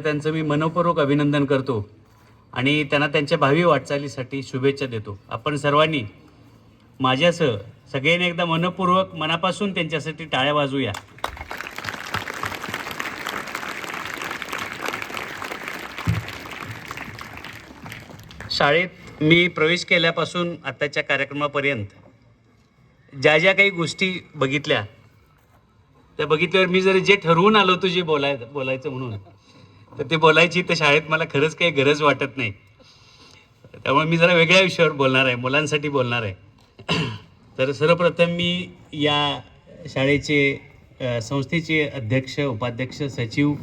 त्यांचं मी मनपूर्वक अभिनंदन करतो आणि त्यांना त्यांच्या भावी वाटचालीसाठी शुभेच्छा देतो. आपण सर्वांनी माझ्यासह सगळ्यांनी एकदा मनपूर्वक मनापासून त्यांच्यासाठी टाळ्या वाजवूया. शाळेत मी प्रवेश केल्यापासून आत्ताच्या कार्यक्रमापर्यंत ज्या ज्या काही गोष्टी बघितल्या त्या बघितल्यावर मी जर जे ठरवून आलो होतो जे बोलाय बोलायचं म्हणून तर ते बोलायची तर शाळेत मला खरंच काही गरज वाटत नाही. त्यामुळे मी जरा वेगळ्या विषयावर बोलणार आहे मुलांसाठी बोलणार आहे. तर सर्वप्रथम मी या शाळेचे संस्थेचे अध्यक्ष उपाध्यक्ष सचिव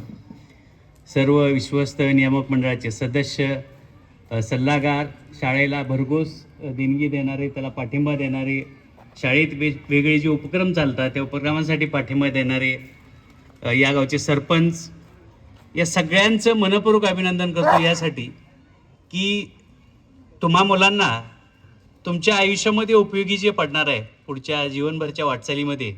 सर्व विश्वस्त नियामक मंडळाचे सदस्य सल्लागार शाळेला भरघोस देणगी देणारे त्याला पाठिंबा देणारे शाळेत वे वेगळे जे उपक्रम चालतात त्या उपक्रमांसाठी पाठिंबा देणारे या गावचे सरपंच या सगळ्यांचं मनपूर्वक अभिनंदन करतो यासाठी की तुम्हा मुलांना तुमच्या आयुष्यामध्ये उपयोगी जे पडणार आहे पुढच्या जीवनभरच्या वाटचालीमध्ये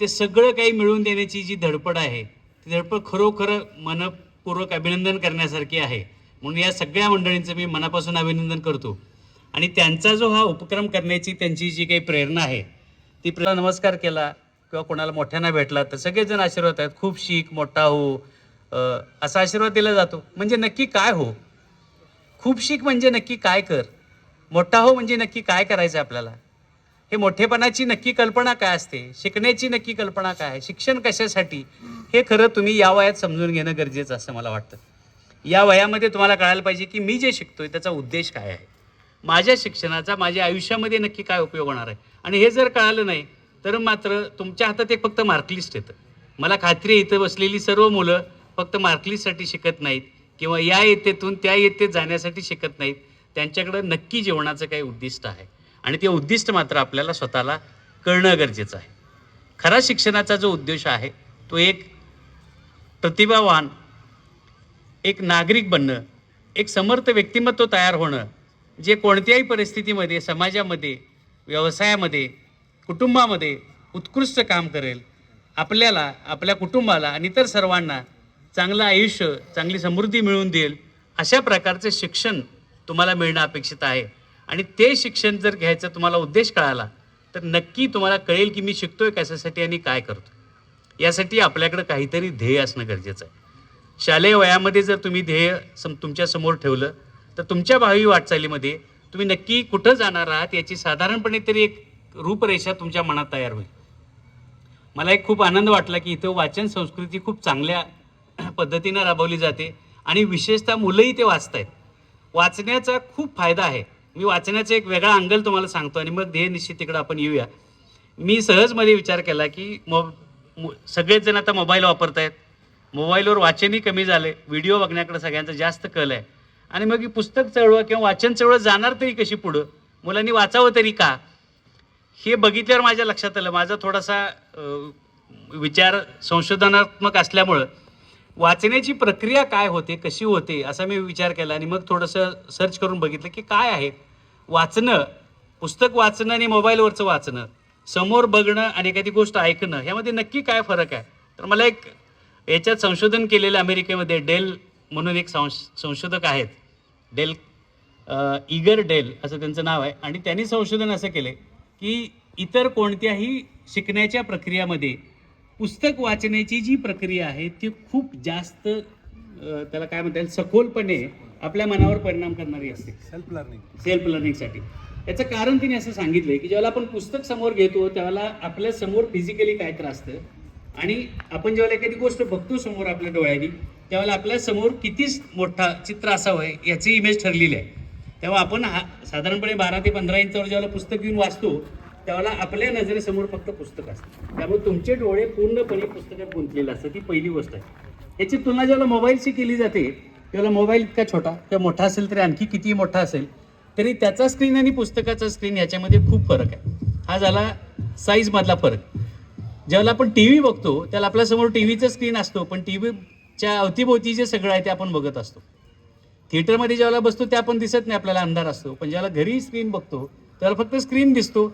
ते सगळं काही मिळवून देण्याची जी धडपड आहे ती धडपड खरोखर मनपूर्वक अभिनंदन करण्यासारखी आहे. म्हणून या सगळ्या मंडळींचं मी मनापासून अभिनंदन करतो. आणि त्यांचा जो हा उपक्रम करण्याची त्यांची जी काही प्रेरणा आहे ती प्रेरणा नमस्कार केला किंवा कोणाला मोठ्यांना भेटला तर सगळेजण आशीर्वाद आहेत. खूप शिक मोठा हो असा आशीर्वाद दिला जातो. म्हणजे नक्की काय हो? खूप शिक म्हणजे नक्की काय कर. मोठा हो म्हणजे नक्की काय करायचं आहे आपल्याला? हे मोठेपणाची नक्की कल्पना काय असते? शिकण्याची नक्की कल्पना काय? आहे शिक्षण कशासाठी? हे खरं तुम्ही या वयात समजून घेणं गरजेचं असं मला वाटतं. या वयामध्ये तुम्हाला कळायला पाहिजे की मी जे शिकतोय त्याचा उद्देश काय आहे? माझ्या शिक्षणाचा माझ्या आयुष्यामध्ये नक्की काय उपयोग होणार आहे? आणि हे जर कळालं नाही तर मात्र तुमच्या हातात एक फक्त मार्कलिस्ट येतं. मला खात्री आहे इथं बसलेली सर्व मुलं फक्त मार्कलीसाठी शिकत नाहीत किंवा या येतेतून त्या येतेत जाण्यासाठी शिकत नाहीत. त्यांच्याकडं नक्की जीवनाचं काही उद्दिष्ट आहे. आणि ते उद्दिष्ट मात्र आपल्याला स्वतःला कळणं गरजेचं आहे. खरा शिक्षणाचा जो उद्देश आहे तो एक प्रतिभावान एक नागरिक बनणं एक समर्थ व्यक्तिमत्व तयार होणं जे कोणत्याही परिस्थितीमध्ये समाजामध्ये व्यवसायामध्ये कुटुंबामध्ये उत्कृष्ट काम करेल. आपल्याला आपल्या कुटुंबाला आणि इतर सर्वांना चांगलं आयुष्य चांगली समृद्धी मिळवून देईल अशा प्रकारचं शिक्षण तुम्हाला मिळणं अपेक्षित आहे. आणि ते शिक्षण जर घ्यायचा तुम्हाला उद्देश कळाला तर नक्की तुम्हाला कळेल की मी शिकतोय कशासाठी आणि काय करतो यासाठी आपल्याकडं काहीतरी ध्येय असणं गरजेचं आहे. शालेय वयामध्ये जर तुम्ही ध्येय सम तुमच्यासमोर ठेवलं तर तुमच्या भावी वाटचालीमध्ये तुम्ही नक्की कुठं जाणार आहात याची साधारणपणे तरी एक रूपरेषा तुमच्या मनात तयार होईल. मला एक खूप आनंद वाटला की इथं वाचन संस्कृती खूप चांगल्या पद्धतीनं राबवली जाते. आणि विशेषतः मुलंही ते वाचत आहेत वाचण्याचा खूप फायदा आहे. मी वाचण्याचा एक वेगळा अंगल तुम्हाला सांगतो आणि मग ध्येय निश्चित तिकडं आपण येऊया. मी सहजमध्ये विचार केला की मो सगळेचजण सगळेच जण आता मोबाईल वापरत आहेत मोबाईलवर वाचनही कमी झाले व्हिडिओ बघण्याकडे सगळ्यांचा जास्त कल आहे. आणि मग ही पुस्तक चळवळ किंवा वाचन चळवळ जाणार तरी कशी पुढं? मुलांनी वाचावं तरी का? हे बघितल्यावर माझ्या लक्षात आलं. माझा थोडासा विचार संशोधनात्मक असल्यामुळं वाचण्याची प्रक्रिया काय होते कशी होते असा मी विचार केला आणि मग थोडंसं सर्च करून बघितलं की काय आहे. वाचणं पुस्तक वाचणं आणि मोबाईलवरचं वाचणं समोर बघणं आणि एखादी गोष्ट ऐकणं ह्यामध्ये नक्की काय फरक आहे? तर मला एक याच्यात संशोधन केलेलं अमेरिकेमध्ये डेल म्हणून एक संश संशोधक आहेत. डेल इगर डेल असं त्यांचं नाव आहे. आणि त्यांनी संशोधन असं केलं की इतर कोणत्याही शिकण्याच्या प्रक्रियामध्ये पुस्तक वाचण्याची जी प्रक्रिया आहे ती खूप जास्त त्याला काय म्हणता येईल सखोलपणे आपल्या मनावर परिणाम करणारी असते. सेल्फ लर्निंग सेल्फ लर्निंगसाठी याचं कारण तिने असं सांगितलंय की ज्यावेळेला आपण पुस्तक समोर घेतो त्यावेळेला आपल्यासमोर फिजिकली काय त्रास असतं? आणि आपण जेव्हा एखादी गोष्ट बघतो समोर आपल्या डोळ्यांनी त्यावेळेला आपल्यासमोर किती मोठा चित्र असावं याची इमेज ठरलेली आहे. तेव्हा आपण हा साधारणपणे बारा ते पंधरा इंचावर ज्यावेळेला पुस्तक घेऊन वाचतो त्याला आपल्या नजरेसमोर फक्त पुस्तक असतं. त्यामुळे तुमचे डोळे पूर्णपणे पुस्तकात गुंतलेलं असतं ती पहिली गोष्ट आहे. याची तुलना ज्याला मोबाईलशी केली जाते त्याला मोबाईल इतका छोटा किंवा मोठा असेल तरी आणखी कितीही मोठा असेल तरी त्याचा स्क्रीन आणि पुस्तकाचा स्क्रीन याच्यामध्ये खूप फरक आहे. हा झाला साईजमधला फरक. ज्यावेळेला आपण टी व्ही बघतो त्याला आपल्यासमोर टी व्हीचं स्क्रीन असतो पण टी व्हीच्या अवतीभोवती जे सगळं आहे ते आपण बघत असतो. थिएटरमध्ये ज्यावेळेला बसतो ते आपण दिसत नाही आपल्याला अंधार असतो. पण ज्याला घरी स्क्रीन बघतो त्याला फक्त स्क्रीन दिसतो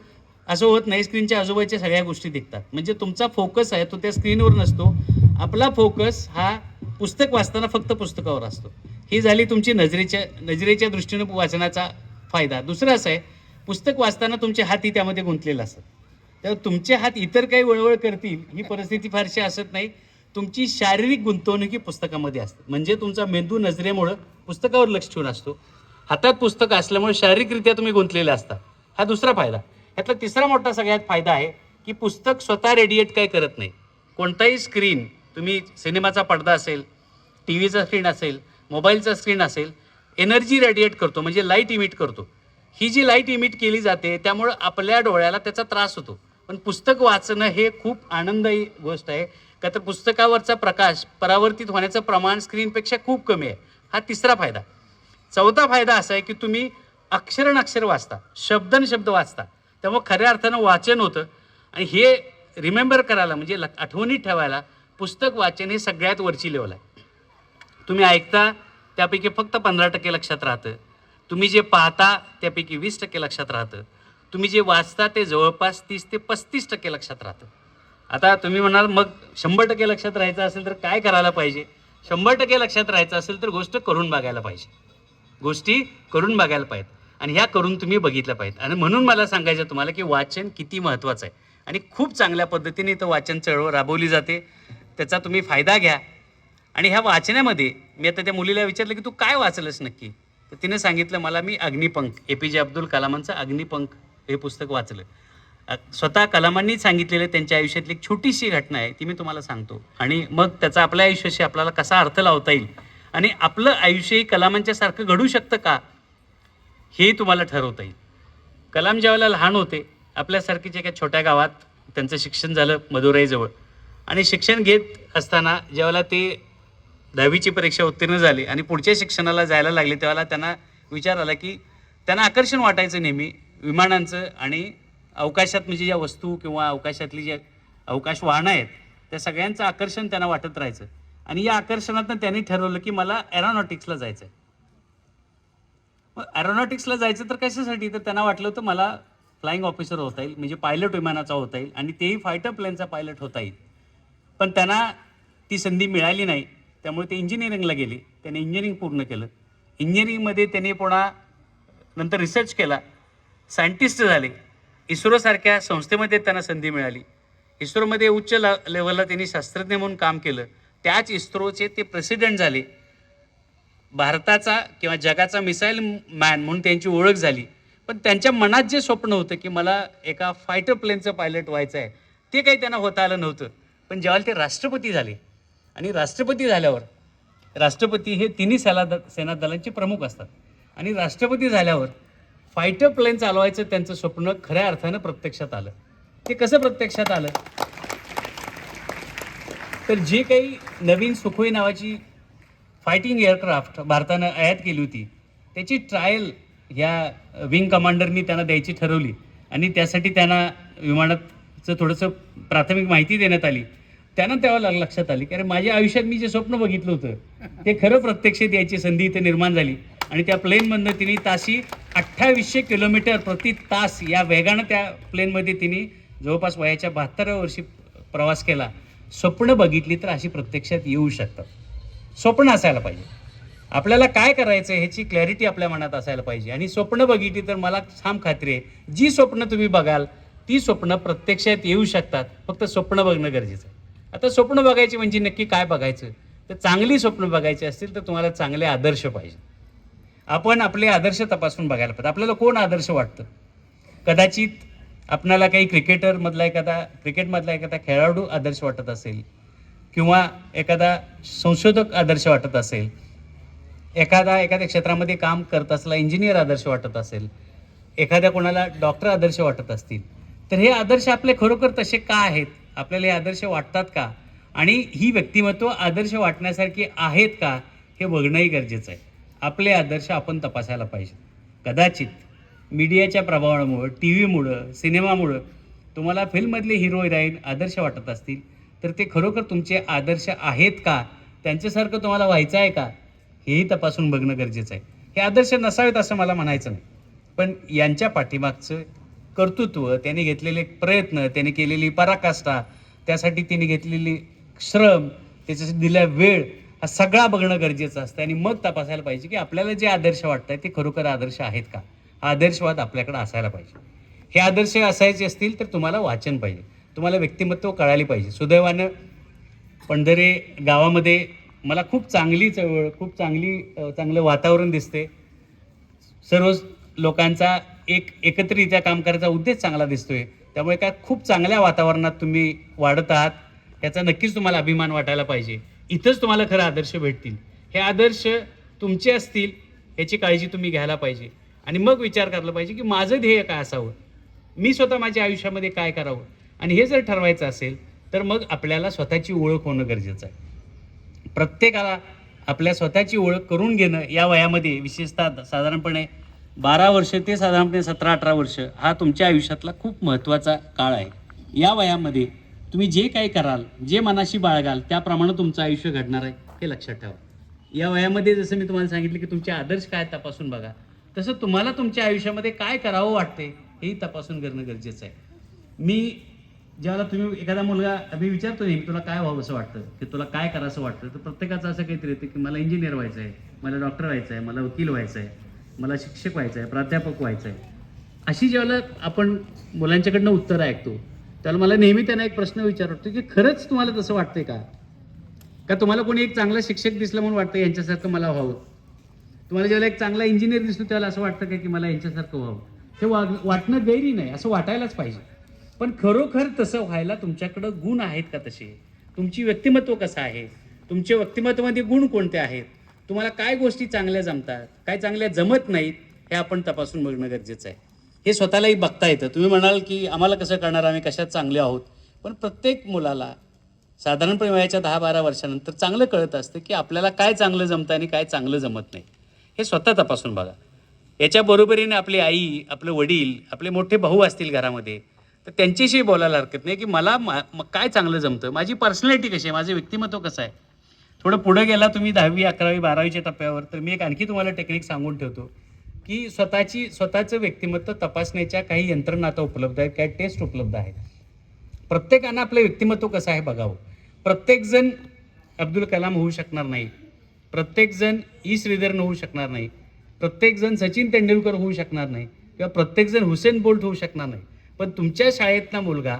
असं होत नाही. स्क्रीनच्या आजूबाजूच्या सगळ्या गोष्टी दिसतात म्हणजे तुमचा फोकस आहे तो त्या स्क्रीनवर नसतो. आपला फोकस हा पुस्तक वाचताना फक्त पुस्तकावर असतो. ही झाली तुमची नजरेच्या नजरेच्या दृष्टीने वाचनाचा फायदा. दुसरं असं आहे पुस्तक वाचताना तुमचे हातही त्यामध्ये गुंतलेले असतात. तर तुमचे हात इतर काही वळवळ करतील ही परिस्थिती फारशी असत नाही. तुमची शारीरिक गुंतवणुकी पुस्तकामध्ये असते. म्हणजे तुमचा मेंदू नजरेमुळं पुस्तकावर लक्ष ठेवून असतो. हातात पुस्तक असल्यामुळे शारीरिकरित्या तुम्ही गुंतलेले असता. हा दुसरा फायदा. यातला तिसरा मोठा सगळ्यात फायदा आहे की पुस्तक स्वतः रेडिएट काय करत नाही. कोणताही स्क्रीन तुम्ही सिनेमाचा पडदा असेल टी व्हीचा स्क्रीन असेल मोबाईलचा स्क्रीन असेल एनर्जी रेडिएट करतो म्हणजे लाइट इमिट करतो. ही जी लाइट इमिट केली जाते त्यामुळं आपल्या डोळ्याला त्याचा त्रास होतो. पण पुस्तक वाचणं हे खूप आनंददायी गोष्ट आहे. का तर पुस्तकावरचा प्रकाश परावर्तित होण्याचं प्रमाण स्क्रीनपेक्षा खूप कमी आहे. हा तिसरा फायदा. चौथा फायदा असा आहे की तुम्ही अक्षरन अक्षर वाचता. शब्दन शब्द वाचता. तेव्हा खऱ्या अर्थानं वाचन होतं. आणि हे रिमेंबर करायला म्हणजे लक- आठवणीत ठेवायला पुस्तक वाचन हे सगळ्यात वरची लेवल आहे. तुम्ही ऐकता त्यापैकी फक्त पंधरा टक्के लक्षात राहतं. तुम्ही जे पाहता त्यापैकी वीस टक्के लक्षात राहतं. तुम्ही जे वाचता ते जवळपास तीस ते पस्तीस टक्के लक्षात राहतं. आता तुम्ही म्हणाल मग शंभर टक्के लक्षात राहायचं असेल तर काय करायला पाहिजे? शंभर टक्के लक्षात राहायचं असेल तर गोष्ट करून बघायला पाहिजे. गोष्टी करून बघायला पाहिजेत. आणि ह्या करून तुम्ही बघितल्या पाहिजेत आणि म्हणून मला सांगायचं तुम्हाला की वाचन किती महत्त्वाचं आहे. आणि खूप चांगल्या पद्धतीने इथं वाचन चळवळ राबवली जाते. त्याचा तुम्ही फायदा घ्या. आणि ह्या वाचण्यामध्ये मी आता त्या मुलीला विचारलं की तू काय वाचलंस नक्की? तर तिने सांगितलं मला मी अग्निपंख ए पी जे अब्दुल कलामांचं अग्निपंख हे पुस्तक वाचलं. स्वतः कलामांनी सांगितलेलं त्यांच्या आयुष्यातली एक छोटीशी घटना आहे ती मी तुम्हाला सांगतो. आणि मग त्याचा आपल्या आयुष्याशी आपल्याला कसा अर्थ लावता येईल? आणि आपलं आयुष्यही कलामांच्यासारखं घडू शकतं का? हे तुम्हाला ठरवता येईल. कलाम ज्यावेळेला लहान होते आपल्यासारखीच्या एका छोट्या गावात त्यांचं शिक्षण झालं मदुराईजवळ. आणि शिक्षण घेत असताना ज्यावेळेला ते दहावीची परीक्षा उत्तीर्ण झाली आणि पुढच्या शिक्षणाला जायला लागले तेव्हा त्यांना विचार आला की त्यांना आकर्षण वाटायचं नेहमी विमानांचं आणि अवकाशात म्हणजे ज्या वस्तू किंवा अवकाशातली ज्या अवकाश वाहनं आहेत त्या सगळ्यांचं आकर्षण त्यांना वाटत राहायचं. आणि या आकर्षणातनं त्यांनी ठरवलं की मला एरोनॉटिक्सला जायचं आहे मग एरोनॉटिक्सला जायचं तर कशासाठी? तर त्यांना वाटलं होतं मला फ्लाईंग ऑफिसर होता येईल म्हणजे पायलट विमानाचा होता येईल आणि तेही फायटर प्लेनचा पायलट होता येईल. पण त्यांना ती संधी मिळाली नाही. त्यामुळे ते इंजिनिअरिंगला गेले. त्याने इंजिनिअरिंग पूर्ण केलं. इंजिनिअरिंगमध्ये त्याने पुन्हा नंतर रिसर्च केला. सायंटिस्ट झाले. इस्रोसारख्या संस्थेमध्ये त्यांना संधी मिळाली. इस्रोमध्ये उच्च ल लेवलला त्यांनी शास्त्रज्ञ म्हणून काम केलं. त्याच इस्रोचे ते प्रेसिडेंट झाले. भारताचा किंवा जगाचा मिसाईल मॅन म्हणून त्यांची ओळख झाली. पण त्यांच्या मनात जे स्वप्न होतं की मला एका फायटर प्लेनचं पायलट व्हायचं आहे ते काही त्यांना होता आलं नव्हतं. पण जेव्हा ते राष्ट्रपती झाले आणि राष्ट्रपती झाल्यावर राष्ट्रपती हे तिन्ही सेना द सेना दलांचे प्रमुख असतात. आणि राष्ट्रपती झाल्यावर फायटर प्लेन चालवायचं त्यांचं स्वप्न खऱ्या अर्थानं प्रत्यक्षात आलं. ते कसं प्रत्यक्षात आलं? तर जे काही नवीन सुखोई नावाची फायटिंग एअरक्राफ्ट भारतानं आयात केली होती. त्याची ट्रायल ह्या विंग कमांडरनी त्यांना द्यायची ठरवली. आणि त्यासाठी त्यांना विमानाचं थोडंसं प्राथमिक माहिती देण्यात आली. त्यांना तेव्हा ल- लक्षात आली की अरे माझ्या आयुष्यात मी जे स्वप्न बघितलं होतं ते खरं प्रत्यक्षात यायची संधी इथे निर्माण झाली. आणि त्या प्लेनमधनं तिने ताशी अठ्ठावीसशे किलोमीटर प्रति तास या वेगानं त्या प्लेनमध्ये तिने जवळपास वयाच्या बहात्तराव्या वर्षी प्रवास केला. स्वप्न बघितली तर अशी प्रत्यक्षात येऊ शकतात. स्वप्न असायला पाहिजे. आपल्याला काय करायचं ह्याची क्लॅरिटी आपल्या मनात असायला पाहिजे. आणि स्वप्न बघितली तर मला ठाम खात्री आहे जी स्वप्न तुम्ही बघाल ती स्वप्न प्रत्यक्षात येऊ शकतात. फक्त स्वप्न बघणं गरजेचं आहे. आता स्वप्न बघायची म्हणजे नक्की काय बघायचं? तर चांगली स्वप्न बघायची असतील तर तुम्हाला चांगले आदर्श पाहिजे. आपण आपले आदर्श तपासून बघायला पाहिजे. आपल्याला कोण आदर्श वाटतं? कदाचित आपणाला काही क्रिकेटरमधला एखादा क्रिकेटमधला एखादा खेळाडू आदर्श वाटत असेल किंवा एखादा संशोधक आदर्श वाटत असेल एखादा एखाद्या क्षेत्रामध्ये काम करत असला इंजिनियर आदर्श वाटत असेल एखाद्या कोणाला डॉक्टर आदर्श वाटत असतील तर हे आदर्श आपले खरोखर तसे का आहेत? आपल्याला हे आदर्श वाटतात का? आणि ही व्यक्तिमत्व आदर्श वाटण्यासारखी आहेत का? हे बघणंही गरजेचं आहे. आपले आदर्श आपण तपासायला पाहिजे. कदाचित मीडियाच्या प्रभावामुळं टी व्हीमुळं सिनेमामुळं तुम्हाला फिल्ममधले हिरो हिराईन आदर्श वाटत असतील तर ते खरोखर तुमचे आदर्श आहेत का? त्यांच्यासारखं तुम्हाला व्हायचं आहे का? हेही तपासून बघणं गरजेचं आहे. हे आदर्श नसावेत असं मला म्हणायचं नाही. पण यांच्या पाठीमागचं कर्तृत्व त्याने घेतलेले प्रयत्न त्याने केलेली पराकाष्ठा त्यासाठी त्यांनी घेतलेली श्रम त्याच्यासाठी दिला वेळ हा हा सगळा बघणं गरजेचं असतं. आणि मग तपासायला पाहिजे की आपल्याला जे आदर्श वाटत आहेत ते खरोखर आदर्श आहेत का? हा आदर्शवाद आपल्याकडे असायला पाहिजे. हे आदर्श असायचे असतील तर तुम्हाला वाचन पाहिजे. तुम्हाला व्यक्तिमत्व कळाली पाहिजे. सुदैवानं पंढरे गावामध्ये मला खूप चांगली चळवळ खूप चांगली चांगलं वातावरण दिसते. सर्व लोकांचा एक एकत्रित्या काम करायचा उद्देश चांगला दिसतोय. त्यामुळे काय खूप चांगल्या वातावरणात तुम्ही वाढत आहात. याचा नक्कीच तुम्हाला अभिमान वाटायला पाहिजे. इथंच तुम्हाला खरं आदर्श भेटतील. हे आदर्श तुमचे असतील याची काळजी तुम्ही घ्यायला पाहिजे. आणि मग विचार करायला पाहिजे की माझं ध्येय काय असावं? मी स्वतः माझ्या आयुष्यामध्ये काय करावं? आणि हे जर ठरवायचं असेल तर मग आपल्याला स्वतःची ओळख होणं गरजेचं आहे. प्रत्येकाला आपल्या स्वतःची ओळख करून घेणं या वयामध्ये विशेषतः साधारणपणे बारा वर्ष ते साधारणपणे सतरा अठरा वर्ष हा तुमच्या आयुष्यातला खूप महत्त्वाचा काळ आहे. या वयामध्ये तुम्ही जे काही कराल जे मनाशी बाळगाल त्याप्रमाणे तुमचं आयुष्य घडणार आहे हे लक्षात ठेवा. या वयामध्ये जसं मी तुम्हाला सांगितलं की तुमचे आदर्श काय तपासून बघा. तसं तुम्हाला तुमच्या आयुष्यामध्ये काय करावं वाटते हेही तपासून करणं गरजेचं आहे. मी ज्यावेळेला तुम्ही एखादा मुलगा मी विचारतो नाही तुला काय व्हावं असं वाटतं? की तुला काय करावं वाटतं? तर प्रत्येकाचं असं काहीतरी येतं की मला इंजिनियर व्हायचं आहे मला डॉक्टर व्हायचं आहे मला वकील व्हायचं आहे मला शिक्षक व्हायचं आहे प्राध्यापक व्हायचं आहे. अशी ज्यावेळेला आपण मुलांच्याकडनं उत्तरं ऐकतो त्यावेळेला मला नेहमी त्यांना एक प्रश्न विचारतो की खरंच तुम्हाला तसं वाटतंय का? का तुम्हाला कोणी एक चांगला शिक्षक दिसलं म्हणून वाटतं यांच्यासारखं मला व्हावं? तुम्हाला ज्यावेळेला एक चांगला इंजिनियर दिसतो त्यावेळेला असं वाटतं का की मला यांच्यासारखं व्हावं? हे वाग वाटणं गैरी नाही असं वाटायलाच पाहिजे. पण खरोखर तसं व्हायला तुमच्याकडं गुण आहेत का तसे? तुमची व्यक्तिमत्व कसं आहे? तुमच्या व्यक्तिमत्वामध्ये गुण कोणते आहेत? तुम्हाला काय गोष्टी चांगल्या जमतात काय चांगल्या जमत नाहीत हे आपण तपासून बघणं गरजेचं आहे. हे स्वतःलाही बघता येतं. तुम्ही म्हणाल की आम्हाला कसं करणार आम्ही कशात चांगले आहोत? पण प्रत्येक मुलाला साधारणपणे वयाच्या दहा बारा वर्षानंतर चांगलं कळत असतं की आपल्याला काय चांगलं जमतं आणि काय चांगलं जमत नाही. हे स्वतः तपासून बघा. याच्या बरोबरीने आपली आई आपले वडील आपले मोठे भाऊ असतील घरामध्ये. तर त्यांच्याशी बोलायला हरकत नाही की मला मा- काय चांगलं जमतं माझी पर्सनॅलिटी कशी आहे? माझं व्यक्तिमत्व कसं आहे? थोडं पुढे गेला तुम्ही दहावी अकरावी बारावीच्या टप्प्यावर तर मी एक आणखी तुम्हाला टेक्निक सांगून ठेवतो की स्वतःची स्वतःचं व्यक्तिमत्व तपासण्याच्या काही यंत्रणा आता उपलब्ध आहेत काही टेस्ट उपलब्ध आहेत. प्रत्येकानं आपलं व्यक्तिमत्व कसं आहे बघावं. प्रत्येकजण अब्दुल कलाम होऊ शकणार नाही. प्रत्येकजण ई श्रीधरन होऊ शकणार नाही. प्रत्येकजण सचिन तेंडुलकर होऊ शकणार नाही. किंवा प्रत्येकजण हुसेन बोल्ट होऊ शकणार नाही. पण तुमच्या शाळेतला मुलगा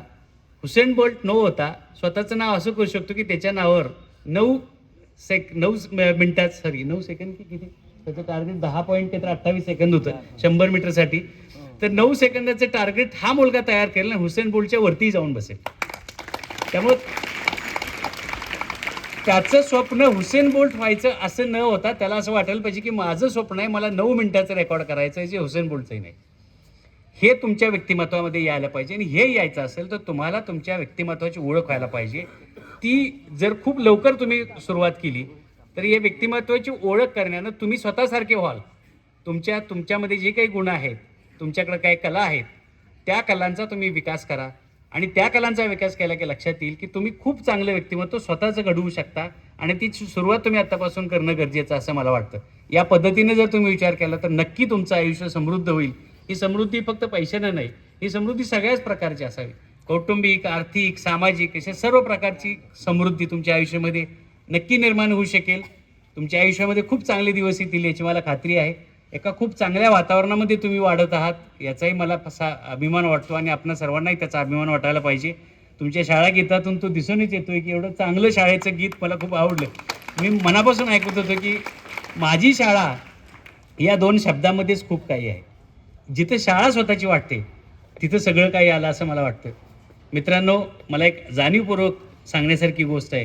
हुसेन बोल्ट न होता स्वतःचं नाव असं करू शकतो की त्याच्या नावावर नऊ सेक नऊ मिनटात सॉरी नऊ सेकंद की किती? त्याचं टार्गेट दहा पॉईंट ते तर अठ्ठावीस सेकंद होतं शंभर मीटरसाठी तर नऊ सेकंदाचं टार्गेट हा मुलगा तयार केला आणि हुसेन बोल्टच्या वरती जाऊन बसेल. त्यामुळं त्याचं स्वप्न हुसेन बोल्ट व्हायचं असं न होता त्याला असं वाटायला पाहिजे की माझं स्वप्न आहे मला नऊ मिनिटाचं रेकॉर्ड करायचं आहे जे हुसेन बोल्टचंही नाही. हे तुमच्या व्यक्तिमत्वामध्ये यायला पाहिजे आणि हे यायचं असेल तर तुम्हाला तुमच्या व्यक्तिमत्वाची ओळख व्हायला पाहिजे. ती जर खूप लवकर तुम्ही सुरुवात केली तर हे व्यक्तिमत्वाची ओळख करण्यानं तुम्ही स्वतःसारखे व्हाल. तुमच्या तुमच्यामध्ये जे काही गुण आहेत तुमच्याकडे काही कला आहेत त्या कलांचा तुम्ही विकास करा. आणि त्या कलांचा विकास केला की लक्षात येईल की तुम्ही खूप चांगलं व्यक्तिमत्व स्वतःचं घडवू शकता आणि ती सुरुवात तुम्ही आत्तापासून करणं गरजेचं असं मला वाटतं. या पद्धतीने जर तुम्ही विचार केला तर नक्की तुमचं आयुष्य समृद्ध होईल. ही समृद्धी फक्त पैशानं नाही ही समृद्धी सगळ्याच प्रकारची असावी. कौटुंबिक आर्थिक सामाजिक अशा सर्व प्रकारची समृद्धी तुमच्या आयुष्यामध्ये नक्की निर्माण होऊ शकेल. तुमच्या आयुष्यामध्ये खूप चांगले दिवस येतील याची मला खात्री आहे. एका खूप चांगल्या वातावरणामध्ये तुम्ही वाढत आहात याचाही मला असा अभिमान वाटतो आणि आपणा सर्वांनाही त्याचा अभिमान वाटायला पाहिजे. तुमच्या शाळा गीतातून तो दिसूनच येतोय की एवढं चांगलं शाळेचं गीत मला खूप आवडलं. मी मनापासून ऐकत होतो की माझी शाळा या दोन शब्दामध्येच खूप काही आहे. जिथं शाळा स्वतःची वाटते तिथं सगळं काही आलं असं मला वाटतं. मित्रांनो मला एक जाणीवपूर्वक सांगण्यासारखी गोष्ट आहे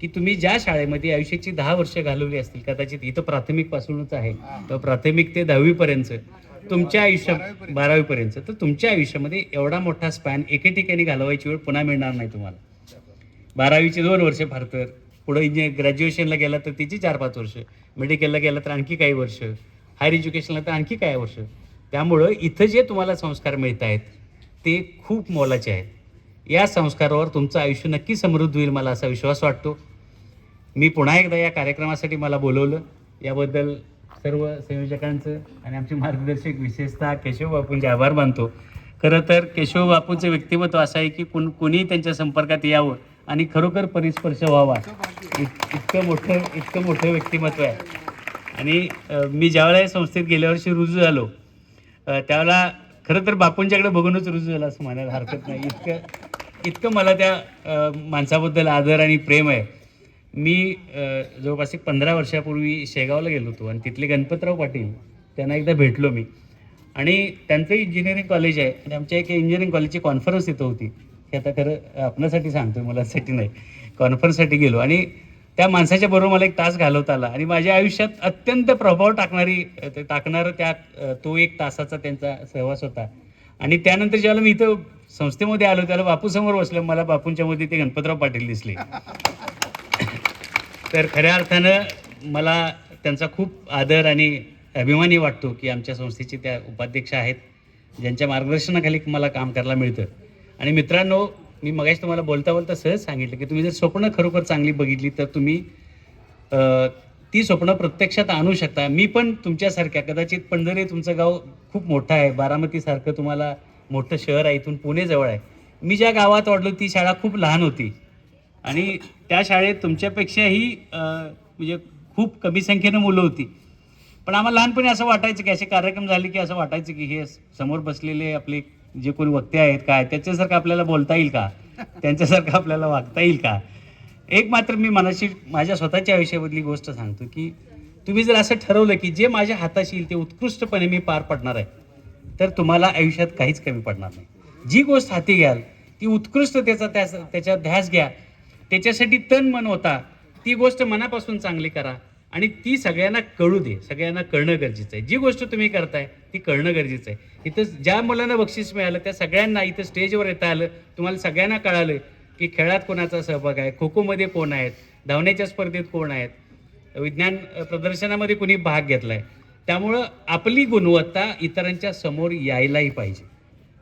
की तुम्ही ज्या शाळेमध्ये आयुष्याची दहा वर्ष घालवली असतील कदाचित इथं प्राथमिकपासूनच आहे तर प्राथमिक ते दहावीपर्यंत तुमच्या आयुष्या बारावीपर्यंत तर तुमच्या आयुष्यामध्ये एवढा मोठा स्पॅन एके ठिकाणी घालवायची वेळ पुन्हा मिळणार नाही तुम्हाला. बारावीचे दोन वर्ष फार तर पुढं इंजिनियर ग्रॅज्युएशनला गेला तर तिची चार पाच वर्ष मेडिकलला गेला तर आणखी काही वर्ष हायर एज्युकेशनला तर आणखी काही वर्ष. त्यामुळं इथं जे तुम्हाला संस्कार मिळत आहेत ते खूप मोलाचे आहेत. या संस्कारावर तुमचं आयुष्य नक्की समृद्ध होईल मला असा विश्वास वाटतो. मी पुन्हा एकदा या कार्यक्रमासाठी मला बोलवलं. याबद्दल सर्व संयोजकांचं आणि आमचे मार्गदर्शक विशेषतः केशव बापूंचे आभार मानतो. खरं तर केशव बापूंचं व्यक्तिमत्व असं आहे की कुण कुणीही त्यांच्या संपर्कात यावं आणि खरोखर परिस्पर्श व्हावा. इत- इतकं मोठं इतकं मोठं व्यक्तिमत्व आहे. आणि मी ज्यावेळेला या संस्थेत गेल्या वर्षी रुजू झालो अ, त्यावेळेला खरं तर बापूंच्याकडे बघूनच रुजू झालं असं म्हणायला हरकत नाही. इतकं इतकं मला त्या माणसाबद्दल आदर आणि प्रेम आहे. मी जवळपास एक पंधरा वर्षापूर्वी शेगावला गेलो होतो आणि तिथले गणपतराव पाटील त्यांना एकदा भेटलो मी. आणि त्यांचं इंजिनिअरिंग कॉलेज आहे आणि आमच्या एक इंजिनिअरिंग कॉलेजची कॉन्फरन्स तिथं होती. हे आता खरं आपणासाठी सांगतोय मुलांसाठी नाही. कॉन्फरन्ससाठी गेलो. आणि त्या माणसाच्या बरोबर मला एक तास घालवता आला. आणि माझ्या आयुष्यात अत्यंत प्रभाव टाकणारी ते टाकणारं त्या तो एक तासाचा त्यांचा सहवास होता. आणि त्यानंतर ज्याला मी इथं संस्थेमध्ये आलो त्याला बापूसमोर बसलो मला बापूंच्या मध्ये ते गणपतराव पाटील दिसले. तर खऱ्या अर्थानं मला त्यांचा खूप आदर आणि अभिमानी वाटतो की आमच्या संस्थेचे त्या उपाध्यक्ष आहेत ज्यांच्या मार्गदर्शनाखाली मला काम करायला मिळतं. आणि मित्रांनो मी मगाशी तुम्हाला बोलता बोलता सहज सांगितलं की तुम्ही जर स्वप्न खरोखर चांगली बघितली तर तुम्ही ती स्वप्न प्रत्यक्षात आणू शकता. मी पण तुमच्यासारख्या कदाचित पंढरी तुमचं गाव खूप मोठं आहे. बारामतीसारखं तुम्हाला मोठं शहर आहे इथून पुणे जवळ आहे. मी ज्या गावात वाढलो ती शाळा खूप लहान होती. आणि त्या शाळेत तुमच्यापेक्षाही म्हणजे खूप कमी संख्येनं मुलं होती. पण आम्हाला लहानपणी असं वाटायचं की असे कार्यक्रम झाले की असं वाटायचं की हे समोर बसलेले आपले जे कोणी वक्ते आहेत काय त्याच्यासारखं आपल्याला बोलता येईल का? त्यांच्यासारखं आपल्याला वागता येईल का? एक मात्र मी मनाशी माझ्या स्वतःच्या आयुष्यामधली गोष्ट सांगतो की तुम्ही जर असं ठरवलं की जे माझ्या हाताशी येईल ते उत्कृष्टपणे मी पार पडणार आहे तर तुम्हाला आयुष्यात काहीच कमी पडणार नाही. जी गोष्ट हाती घ्याल ती उत्कृष्टतेचा त्या त्याच्या ध्यास घ्या. त्याच्यासाठी तन मन होता. ती गोष्ट मनापासून चांगली करा आणि ती सगळ्यांना कळू दे. सगळ्यांना कळणं गरजेचं आहे. जी गोष्ट तुम्ही करताय ती कळणं गरजेचं आहे. इथं ज्या मुलांना बक्षीस मिळालं त्या सगळ्यांना इथं स्टेजवर येता आलं तुम्हाला सगळ्यांना कळालं की खेळात कोणाचा सहभाग आहे खो खोमध्ये कोण आहेत धावण्याच्या स्पर्धेत कोण आहेत विज्ञान प्रदर्शनामध्ये कुणी भाग घेतला आहे त्यामुळं आपली गुणवत्ता इतरांच्या समोर यायलाही पाहिजे.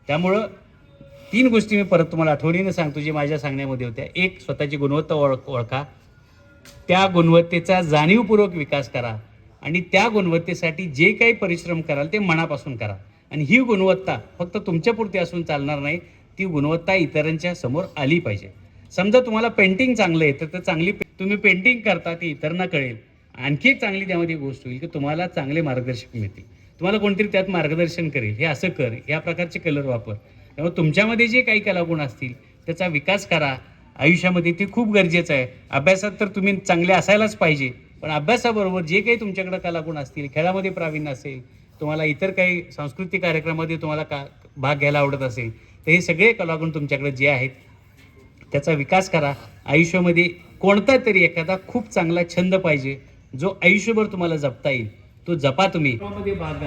त्यामुळं तीन गोष्टी मी परत तुम्हाला आठवणीनं सांगतो जे माझ्या सांगण्यामध्ये होत्या. एक स्वतःची गुणवत्ता ओळख ओळखा. त्या गुणवत्तेचा जाणीवपूर्वक विकास करा. आणि त्या गुणवत्तेसाठी जे काही परिश्रम कराल ते मनापासून करा. आणि ही गुणवत्ता फक्त तुमच्यापुरती असून चालणार नाही ती गुणवत्ता इतरांच्या समोर आली पाहिजे. समजा तुम्हाला पेंटिंग चांगलं आहे तर ते चांगली पे- तुम्ही पेंटिंग करता ती इतरांना कळेल. आणखी एक चांगली त्यामध्ये गोष्ट होईल की तुम्हाला चांगले मार्गदर्शक मिळतील. तुम्हाला कोणतरी त्यात मार्गदर्शन करेल. हे असं कर या प्रकारचे कलर वापर. त्यामुळे तुमच्यामध्ये जे काही कलागुण असतील त्याचा विकास करा. आयुष्यामध्ये ते खूप गरजेचं आहे. अभ्यासात तर तुम्ही चांगले असायलाच पाहिजे. पण अभ्यासाबरोबर जे काही तुमच्याकडे कलागुण असतील खेळामध्ये प्रावीण्य असेल तुम्हाला इतर काही सांस्कृतिक कार्यक्रमामध्ये तुम्हाला का भाग घ्यायला आवडत असेल तर हे सगळे कलागुण तुमच्याकडे जे आहेत त्याचा विकास करा. आयुष्यामध्ये कोणता तरी एखादा खूप चांगला छंद पाहिजे जो आयुष्यभर तुम्हाला जपता येईल तो जपा तुम्ही. मध्ये भाग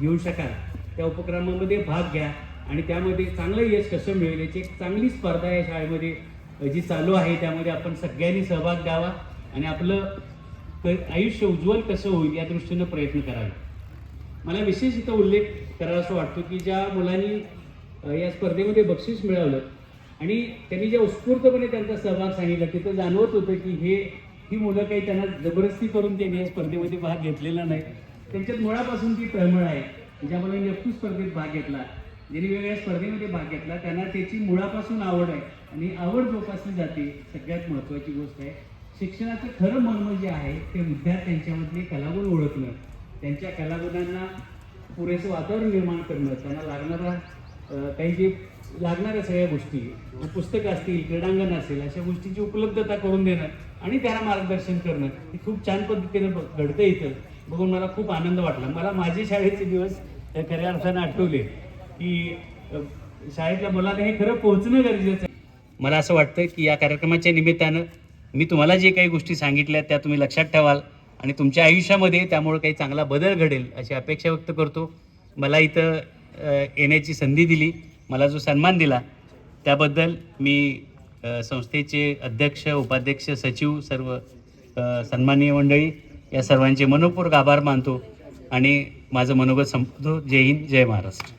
घेऊ शकाल. त्या उपक्रमामध्ये भाग घ्या आणि त्यामध्ये चांगलं यश कसं मिळेल याची एक चांगली स्पर्धा या शाळेमध्ये जी चालू आहे त्यामध्ये आपण सगळ्यांनी सहभाग द्यावा आणि आपलं आयुष्य उज्ज्वल कसं होईल या दृष्टीनं प्रयत्न करावे. मला विशेष इथं उल्लेख करावा असं वाटतो की ज्या मुलांनी या स्पर्धेमध्ये बक्षीस मिळवलं आणि त्यांनी ज्या उत्स्फूर्तपणे त्यांचा सहभाग सांगितला तिथं जाणवत होतं की हे ही मुलं काही त्यांना जबरदस्ती करून त्यांनी या स्पर्धेमध्ये भाग घेतलेला नाही. त्यांच्यात मुळापासून ती तळमळ आहे. ज्या मुलांनी नक्की स्पर्धेत भाग घेतला ज्यांनी वेगवेगळ्या स्पर्धेमध्ये भाग घेतला त्यांना त्याची मुळापासून आवड आहे आणि आवड जोपासली जाते सगळ्यात महत्त्वाची गोष्ट आहे. शिक्षणाचं खरं मर्म जे आहे ते विद्यार्थ्यांच्यामधले कलागुण ओळखणं. त्यांच्या कलागुणांना पुरेसं वातावरण निर्माण करणं त्यांना लागणारा काही जे लागणाऱ्या सगळ्या गोष्टी पुस्तकं असतील क्रीडांगण असेल अशा गोष्टींची उपलब्धता करून देणं आणि त्याला मार्गदर्शन करणं हे खूप छान पद्धतीने घडतं इथं. बघून मला खूप आनंद वाटला. मला माझे शाळेचे दिवस खऱ्या अर्थानं आठवले की शाळेतल्या मुलांना हे खरं पोहोचणं गरजेचं आहे. मला असं वाटतं की या कार्यक्रमाच्या निमित्तानं मी तुम्हाला जे काही गोष्टी सांगितल्या त्या तुम्ही लक्षात ठेवाल. आणि तुमच्या आयुष्यामध्ये त्यामुळे काही चांगला बदल घडेल अशी अपेक्षा व्यक्त करतो. मला इथं येण्याची संधी दिली. मला जो सन्मान दिला त्याबद्दल मी संस्थेचे अध्यक्ष उपाध्यक्ष सचिव सर्व सन्माननीय मंडळी या सर्वांचे मनपूर्वक आभार मानतो आणि माझं मनोगत संपतो जय हिंद जय महाराष्ट्र.